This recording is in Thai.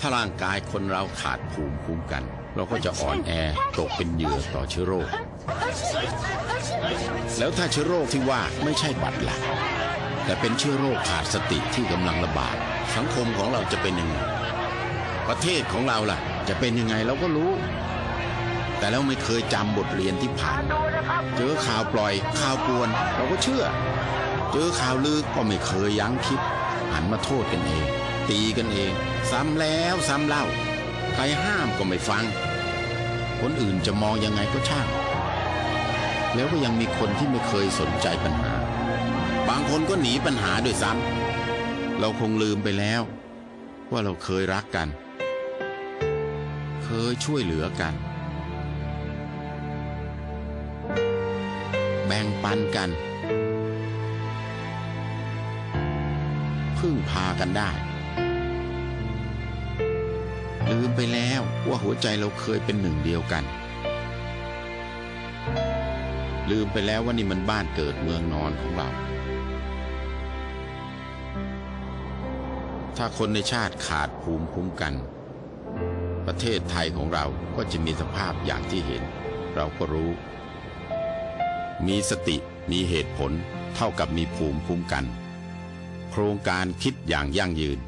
ถ้าร่างกายคนเราขาดภูมิคุ้มกัน เราก็จะอ่อนแอตกเป็นเหยื่อต่อเชื้อโรค แล้วถ้าเชื้อโรคที่ว่าไม่ใช่บัตรหลักแต่เป็นเชื้อโรคขาดสติที่กำลังระบาด สังคมของเราจะเป็นยังไง ประเทศของเราล่ะ จะเป็นยังไงเราก็รู้ แต่เราไม่เคยจำบทเรียนที่ผ่านมาเจอข่าวปล่อยข่าวปวน เราก็เชื่อ เจอข่าวลือก็ไม่เคยยั้งคิด หันมาโทษกันเอง ตีกันเอง ซ้ำแล้วซ้ำเล่า ใครห้ามก็ไม่ฟัง คนอื่นจะมองยังไงก็ช่าง แล้วก็ยังมีคนที่ไม่เคยสนใจปัญหา บางคนก็หนีปัญหาด้วยซ้ำเราคงลืมไปแล้ว ว่าเราเคยรักกัน เคยช่วยเหลือกัน แบ่งปันกัน พึ่งพากันได้ ลืมไปแล้วว่าหัวใจเราเคยเป็นหนึ่งเดียวกัน ลืมไปแล้วว่านี่มันบ้านเกิดเมืองนอนของเรา ถ้าคนในชาติขาดภูมิคุ้มกัน ประเทศไทยของเราก็จะมีสภาพอย่างที่เห็น เราก็รู้ มีสติมีเหตุผลเท่ากับมีภูมิคุ้มกัน โครงการคิดอย่างยั่งยืน